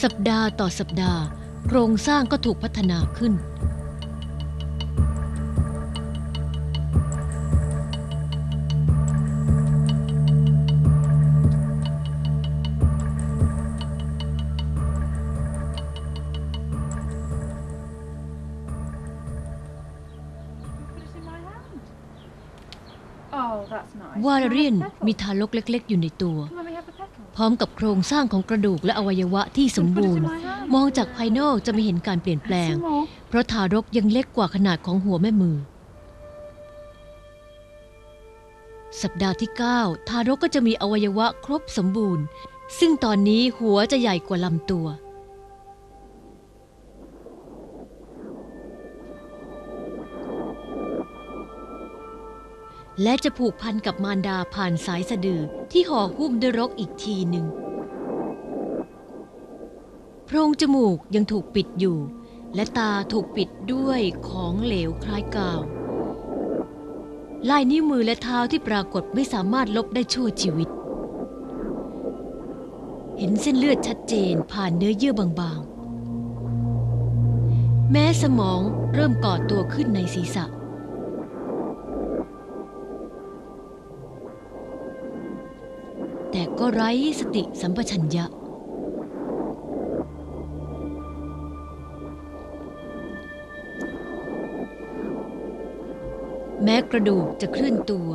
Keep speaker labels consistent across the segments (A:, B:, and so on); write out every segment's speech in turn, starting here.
A: สัปดาห์ต่อสัปดาห์ โครงสร้างก็ถูกพัฒนาขึ้น
B: Put it in my hand. Oh, that's nice.
A: วา
B: Can I
A: เรียน
B: have the petal?
A: มีทารกเล็ก ๆ อยู่ในตัว พร้อมกับโครงสร้างของกระดูกและอวัยวะที่สมบูรณ์ มองจากภายนอกจะไม่เห็นการเปลี่ยนแปลง
B: Some more.
A: เพราะทารกยังเล็กกว่าขนาดของหัวแม่มือ สัปดาห์ที่ 9 ทารกก็จะมีอวัยวะครบสมบูรณ์ ซึ่งตอนนี้หัวจะใหญ่กว่าลำตัว และจะผูกพันกับมารดาผ่านสายสะดือที่ห่อหุ้มด้วยรกอีกทีหนึ่งโพรงจมูกยังถูกปิดอยู่ และตาถูกปิดด้วยของเหลวคล้ายกาว ลายนิ้วมือและเท้าที่ปรากฏไม่สามารถลบได้ชั่วชีวิต เห็นเส้นเลือดชัดเจนผ่านเนื้อเยื่อบางๆ แม้สมองเริ่มก่อตัวขึ้นในศีรษะ แต่ก็ไร้สติสัมปชัญญะ แม้กระดูกจะเคลื่อนตัว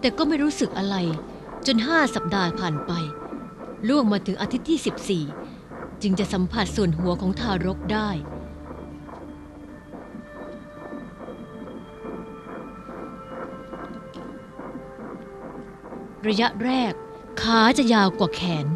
A: แต่ก็ไม่รู้สึกอะไรจนห้าสัปดาห์ผ่านไป ล่วงมาถึงอาทิตย์ที่ 14 จึงจะสัมผัสส่วนหัวของทารกได้ ระยะแรก ขาจะยาวกว่าแขน